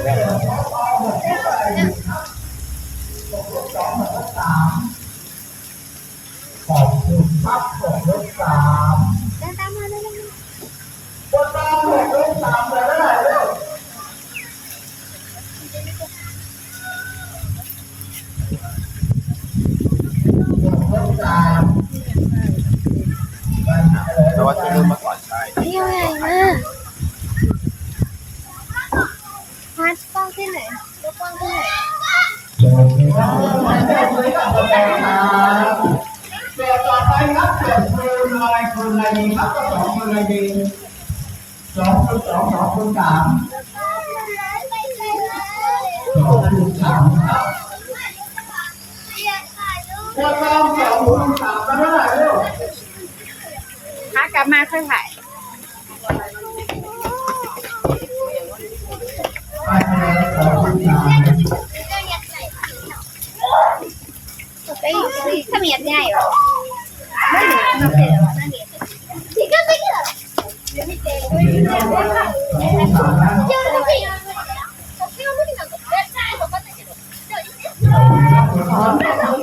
แม่ง ขอบคุณครับของรถสาม เดินตามมาเดินตามมา คนตามของรถสามเลยได้เร็วรถสาม แต่ว่าที่รุ่นมาก่อนใช่ เที่ยวใ หญ่มากฮัทกล้องที่ไหนยกกล้องที่ไหนเคครับมาเลยครับเดี๋ยวต่อไปครับเกิดคุณอะไรคุณอะไรดีครับก็สองคุณอะไรดีสองคุณสองสองคุณสามไปเลยสองคุณสามครับอยากถ่ายรูปคนตามสองคุณสามก็ได้เร็วถ้ากลับมาค่อยถ่าย ถ้ไมีง่ายหรอไม่เหนื่อยไม่เหนื่อยไม่เหนื่อยที่ก็ไม่เหนื่อยอ๋อ